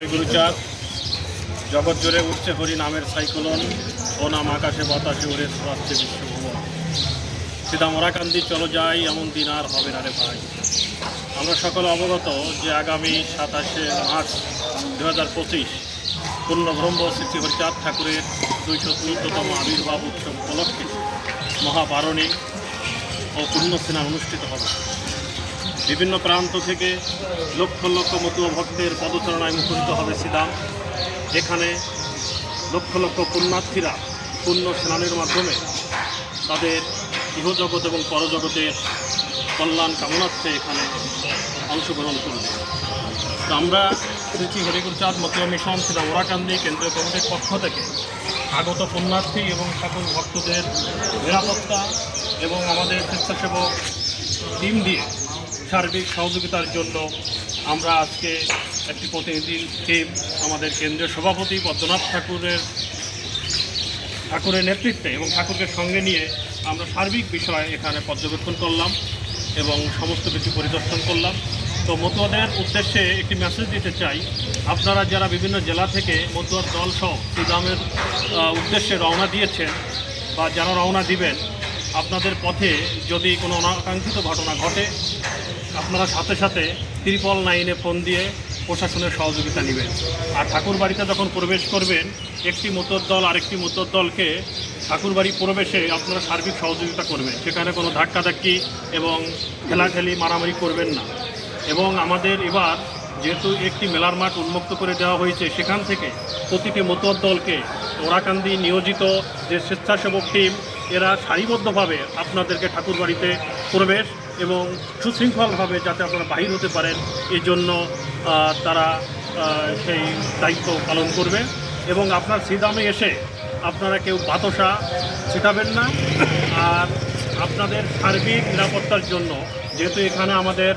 গুরুচাঁদ জগৎ জোরে উঠছে হরি নামের সাইক্লোন, ও নাম আকাশে বাতাসে উড়ে ছড়াচ্ছে বিশ্বভুবন। সিধা মরাকান্দি চলো যাই, এমন দিন আর হবে না রে ভাই। আমরা সকলে অবগত যে আগামী সাতাশে মার্চ দু হাজার পঁচিশ পূর্ণব্রহ্ম শ্রী হরিচাঁদ ঠাকুরের দুইশো চৌদ্দতম আবির্ভাব উৎসব উপলক্ষে মহাবারণী ও পুণ্যস্নান অনুষ্ঠিত হবে। বিভিন্ন প্রান্ত থেকে লক্ষ লক্ষ মতুয়া ভক্তের পদচারণায় মুখরিত হবে সিদাম এখানে লক্ষ লক্ষ পুণ্যার্থীরা পুণ্য স্নানের মাধ্যমে তাদের ইহজগৎ এবং পরজগতের কল্যাণ কামনার্থে এখানে অংশগ্রহণ করবে। আমরা শ্রী হরিগুরচাঁদ মতুয়া মিশন শ্রী ওরাকান্দি কেন্দ্রীয় কমিটির পক্ষ থেকে আগত পুণ্যার্থী এবং সকল ভক্তদের নিরাপত্তা এবং আমাদের স্বেচ্ছাসেবক টিম দিয়ে সার্বিক সহযোগিতার জন্য আমরা আজকে একটি প্রতিনিধি টিম আমাদের কেন্দ্রীয় সভাপতি পদ্মনাথ ঠাকুরের ঠাকুরের নেতৃত্বে এবং ঠাকুরকে সঙ্গে নিয়ে আমরা সার্বিক বিষয় এখানে পর্যবেক্ষণ করলাম এবং সমস্ত কিছু পরিদর্শন করলাম। তো মতুয়াদের উদ্দেশ্যে একটি মেসেজ দিতে চাই। আপনারা যারা বিভিন্ন জেলা থেকে মতুয়ার দল সহ শ্রীরামের উদ্দেশ্যে রওনা দিয়েছেন বা যারা রওনা দিবেন আপনাদের পথে যদি কোনো অনাকাঙ্ক্ষিত ঘটনা ঘটে, আপনারা সাথে সাথে ত্রিপল নাইনে ফোন দিয়ে প্রশাসনের সহযোগিতা নেবেন। আর ঠাকুর বাড়িতে যখন প্রবেশ করবেন, একটি মোটর দল আরেকটি মোটর দলকে ঠাকুরবাড়ি প্রবেশে আপনারা সার্বিক সহযোগিতা করবেন। সেখানে কোনো ধাক্কাধাক্কি এবং খেলাখেলি মারামারি করবেন না। এবং আমাদের এবার যেহেতু একটি মেলার মাঠ উন্মুক্ত করে দেওয়া হয়েছে, সেখান থেকে প্রতিটি মতুয়ার দলকে ওরাকান্দি নিয়োজিত যে স্বেচ্ছাসেবক টিম এরা সারিবদ্ধভাবে আপনাদেরকে ঠাকুরবাড়িতে প্রবেশ এবং সুশৃঙ্খলভাবে যাতে আপনারা বাহির হতে পারেন এই জন্য তারা সেই দায়িত্ব পালন করবে। এবং আপনার সিদামে এসে আপনারা কেউ বাতসা ছিটাবেন না। আর আপনাদের সার্বিক নিরাপত্তার জন্য, যেহেতু এখানে আমাদের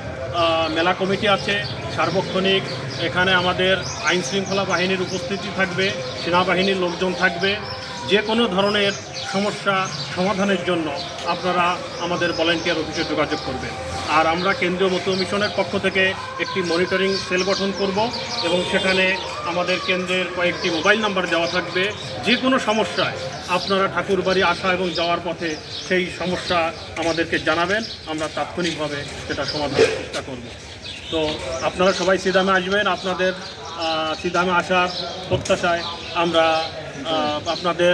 মেলা কমিটি আছে, সার্বক্ষণিক, এখানে আমাদের আইন শৃঙ্খলা বাহিনীর উপস্থিতি থাকবে, সেনাবাহিনীর লোকজন থাকবে যে কোনো ধরনের সমস্যা সমাধানের জন্য আপনারা আমাদের ভলেন্টিয়ার অফিসে যোগাযোগ করবেন। আর আমরা কেন্দ্রীয় মতো মিশনের পক্ষ থেকে একটি মনিটরিং সেল গঠন করব এবং সেখানে আমাদের কেন্দ্রের কয়েকটি মোবাইল নাম্বার দেওয়া থাকবে। যে কোনো সমস্যায় আপনারা ঠাকুরবাড়ি আসা এবং যাওয়ার পথে সেই সমস্যা আমাদেরকে জানাবেন। আমরা তাৎক্ষণিকভাবে সেটা সমাধানের চেষ্টা করব। তো আপনারা সবাই সিদামে আসবেন। আপনাদের সিদামে আসার প্রত্যাশায় আমরা আপনাদের